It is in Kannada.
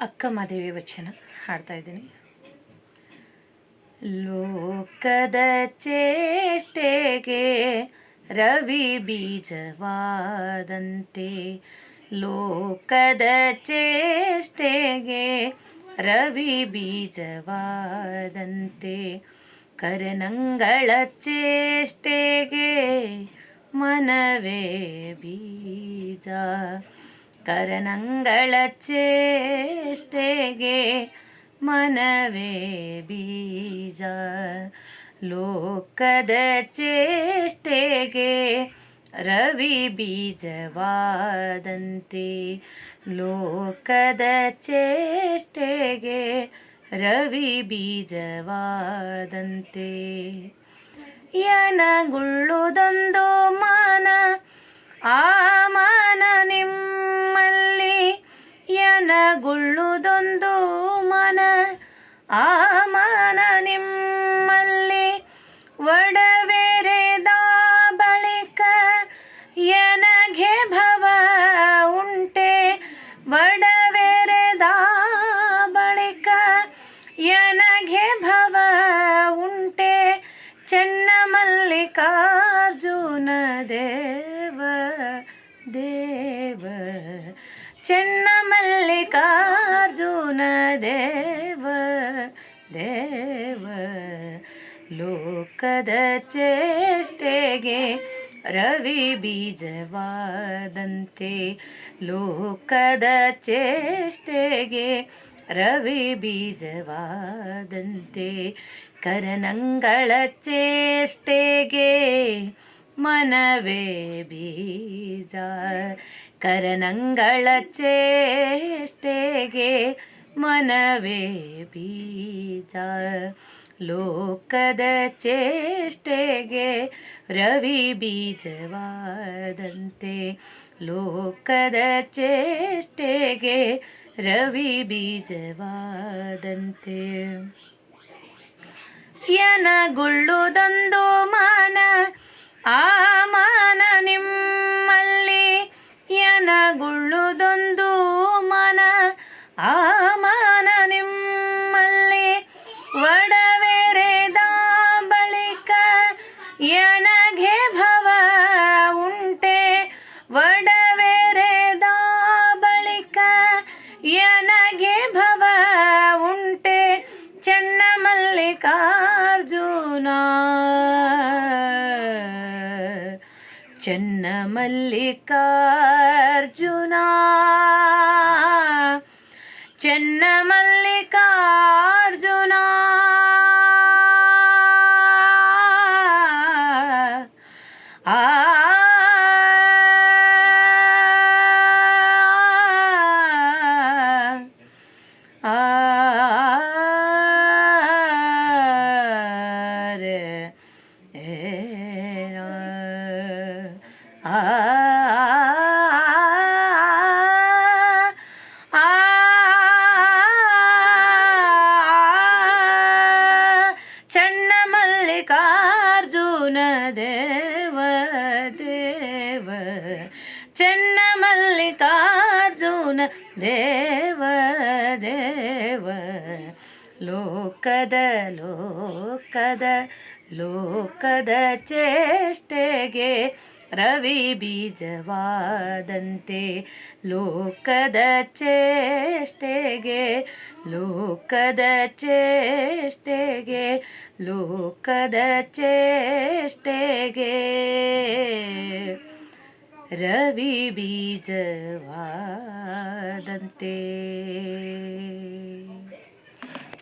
ಅಕ್ಕಮದೇವಿ ವಚನ ಹಾಡ್ತಾ ಇದ್ದೀನಿ. ಲೋಕದ ಚೇಷ್ಟೆಗೆ ರವಿ ಬೀಜವಾದಂತೆ, ಲೋಕದ ಚೇಷ್ಟೆಗೆ ರವಿ ಬೀಜವಾದಂತೆ, ಕರನಂಗಳ ಚೇಷ್ಟೆಗೆ ಮನವೇ ಬೀಜ. ಕರನಂಗಳ ಚೇಷ್ಟೆಗೆ ಮನವೇ ಬೀಜ. ಲೋಕದ ಚೇಷ್ಟೆಗೆ ರವಿ ಬೀಜವಾದಂತೆ. ಲೋಕದ ಚೇಷ್ಟೆಗೆ ರವಿ ಬೀಜವಾದಂತೆ. ಯನಗುಳ್ಳುದೊಂದು ಮಾನ, ಆ ಯನಗುಳ್ಳುದೊಂದು ಮನ, ಆ ಮನ ನಿಮ್ಮಲ್ಲಿ ಒಡವೆರೆದ ಬಳಿಕ ಎನಗೆ ಭವ ಉಂಟೆ. ಒಡವೆರೆದ ಬಳಿಕ ಎನಗೆ ಭವ ಉಂಟೆ. ಚೆನ್ನ ಮಲ್ಲಿಕಾರ್ಜುನ ದೇವ ದೇವ. ಚೆನ್ನ ಮಲ್ಲಿಕಾರ್ಜುನ ದೇವ ದೇವ ಲೋಕದ ಚೇಷ್ಟೆಗೆ ರವಿ ಬೀಜವಾದಂತೆ ಲೋಕದ ಚೇಷ್ಟೆಗೆ ರವಿ ಬೀಜವಾದಂತೆ ಕರನಂಗಳ ಚೇಷ್ಟೆಗೆ ಮನವೇ ಬೀಜ ಕರನಂಗಳ ಚೇಷ್ಟೆಗೆ ಮನವೇ ಬೀಜ, ಲೋಕದ ಚೇಷ್ಟೆಗೆ ರವಿ ಬೀಜವಾದಂತೆ, ಲೋಕದ ಚೇಷ್ಟೆಗೆ ರವಿ ಬೀಜವಾದಂತೆ. ಯನಗುಳ್ಳುದೊಂದು ಮಾನ ಆ ಮಾನ ನಿಮ್ಮಲ್ಲಿ ಯನಗುಳ್ಳುದೊಂದು ಮನ. ಆ ಮಾನ ನಿಮ್ಮಲ್ಲಿ ಒಡವೆರೆದ ಬಳಿಕ ಯನಗೆ ಭವ ಉಂಟೆ. ಒಡವೆರೆದ ಬಳಿಕ ಯನಗೆ ಭವ ಉಂಟೆ. ಚೆನ್ನ ಮಲ್ಲಿಕಾರ್ಜುನ ಚೆನ್ನ ಮಲ್ಲಿಕಾರ್ಜುನ ಚೆನ್ನ ಮಲ್ಲಿಕಾರ್ಜುನ ಆ ಆ ರೆ ಏ ಆ ಚನ್ನ ಮಲ್ಲಿಕಾರ್ಜುನ ದೇವ ದೇವ ಚೆನ್ನ ಮಲ್ಲಿಕಾರ್ಜುನ ದೇವ ದೇವ ಲೋಕದ ಲೋಕದ ಲೋಕದ ಚೇಷ್ಟೆಗೆ ರವಿ ಬೀಜವಾದಂತೆ ಲೋಕದ ಚೇಷ್ಟೆಗೆ ಲೋಕದ ಚೇಷ್ಟೆಗೆ ಲೋಕದ ಚೇಷ್ಟೆಗೆ. ರವಿ ಬೀಜವಾದಂತೆ.